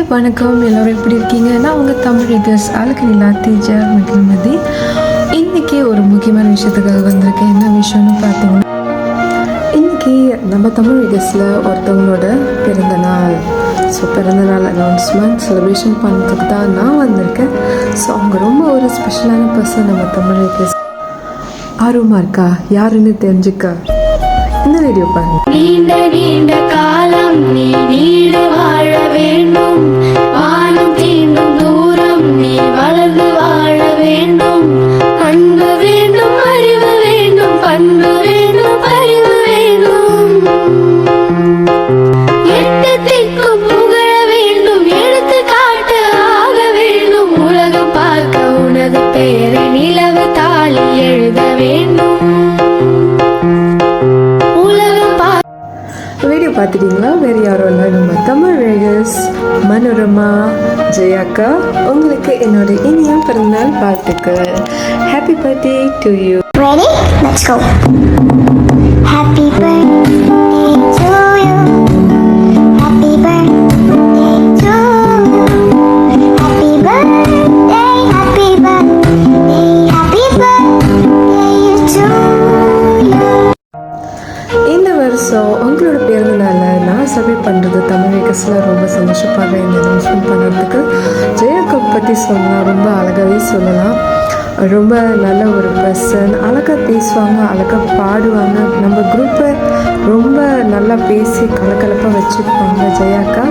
Hi வணக்கம். எல்லோரும் எப்படி இருக்கீங்க? நான் உங்கள் தமிழ் எகஸ் அழகிலா தீஜா மகிழ்மதி இன்றைக்கி ஒரு முக்கியமான விஷயத்துக்காக வந்திருக்கேன். என்ன விஷயம்னு பார்த்தீங்கன்னா இன்றைக்கி நம்ம தமிழ் எகஸில் ஒருத்தவங்களோட பிறந்த நாள். ஸோ பிறந்த நாள் அனௌன்ஸ்மெண்ட் செலிப்ரேஷன் பண்ணுறதுக்கு தான் நான் வந்திருக்கேன். ஸோ அவங்க ரொம்ப ஒரு ஸ்பெஷலான பர்சன் நம்ம தமிழ் எகஸ் ஆர்வமாக இருக்கா? யாருன்னு தெரிஞ்சுக்க? இந்த வீடியோ பாருங்கள் எட்டு திக்கும் புகழ வேண்டும். எடுத்து காட்ட ஆக வேண்டும். உலகம் பார்க்க உனது பெயரை நிலவு தாளி எழுத வேண்டும். வீடியோ பார்த்துட்டீங்களா? வேறு யாரும் இல்லை. நம்ம தமிழ் ரேகஸ் மனோரமா ஜெயாக்கா உங்களுக்கு என்னோட இனிய பிறந்தநாள் வாழ்த்துக்கள். Happy birthday to you Ready? Let's go. இந்த வருஷம் உங்களோட பிறந்த நான் சப்மிட் பண்ணுறது தமிழ் ரேகஸில் ரொம்ப சந்தோஷப்படுறேன் இந்த அனௌன்ஸ்மெண்ட் பண்ணுறதுக்கு ஜெயக்கப் பற்றி சொன்னால் ரொம்ப அழகாகவே சொல்லலாம். ரொம்ப நல்ல ஒரு பர்சன் அழகாக பேசுவாங்க அழகாக பாடுவாங்க. நம்ம குரூப்பை ரொம்ப நல்லா பேசி கலக்கலப்பாக வச்சுருப்பாங்க ஜெயாக்கா.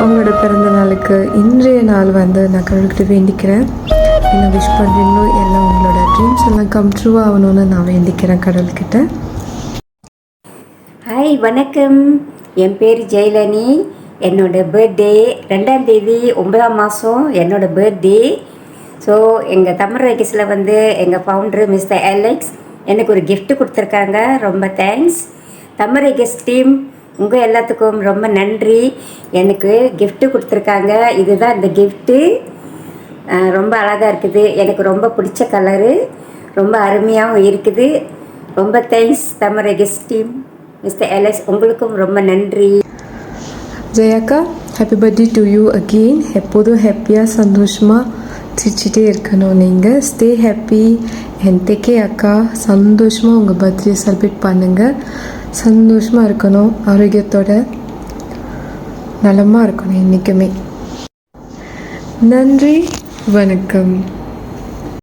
அவங்களோட பிறந்த நாளுக்கு இன்றைய நாள் வந்து நான் கடவுள்கிட்ட வேண்டிக்கிறேன். என்ன விஷ் பண்ணுறீங்களோ எல்லாம் உங்களோட ட்ரீம்ஸ் எல்லாம் கம் ட்ரூ ஆகணும்னு நான் வேண்டிக்கிறேன் கடவுள்கிட்ட. ஹாய் வணக்கம். என் பேர் ஜெயலனி. என்னோட பர்த்டே ரெண்டாம் தேதி ஒன்பதாம் மாதம் என்னோட பர்த்டே ஸோ எங்கள் தமிழ் ரேகிஸில் வந்து எங்கள் ஃபவுண்டர் மிஸ்டர் அலெக்ஸ் எனக்கு ஒரு கிஃப்ட் கொடுத்துருக்காங்க. ரொம்ப தேங்க்ஸ் தமிழ் ரேகிஸ் டீம் உங்கள் எல்லாத்துக்கும் ரொம்ப நன்றி. எனக்கு கிஃப்ட்டு கொடுத்துருக்காங்க. இதுதான் இந்த கிஃப்ட்டு ரொம்ப அழகாக இருக்குது. எனக்கு ரொம்ப பிடிச்ச கலரு ரொம்ப அருமையாகவும் இருக்குது. ரொம்ப thanks Tamil Regis team mister Alex உங்களுக்கும் ரொம்ப நன்றி. ஜெயாக்கா happy birthday to you again எப்போதும் ஹாப்பியாக சந்தோஷமாக சிரிச்சிட்டே இருக்கணும். நீங்கள் ஸ்டே ஹாப்பி என் தேக்கே அக்கா. சந்தோஷமாக உங்கள் பர்த்டே செலிப்ரேட் பண்ணுங்கள் சந்தோஷமாக இருக்கணும். ஆரோக்கியத்தோட நலமாக இருக்கணும் என்றைக்குமே நன்றி வணக்கம்.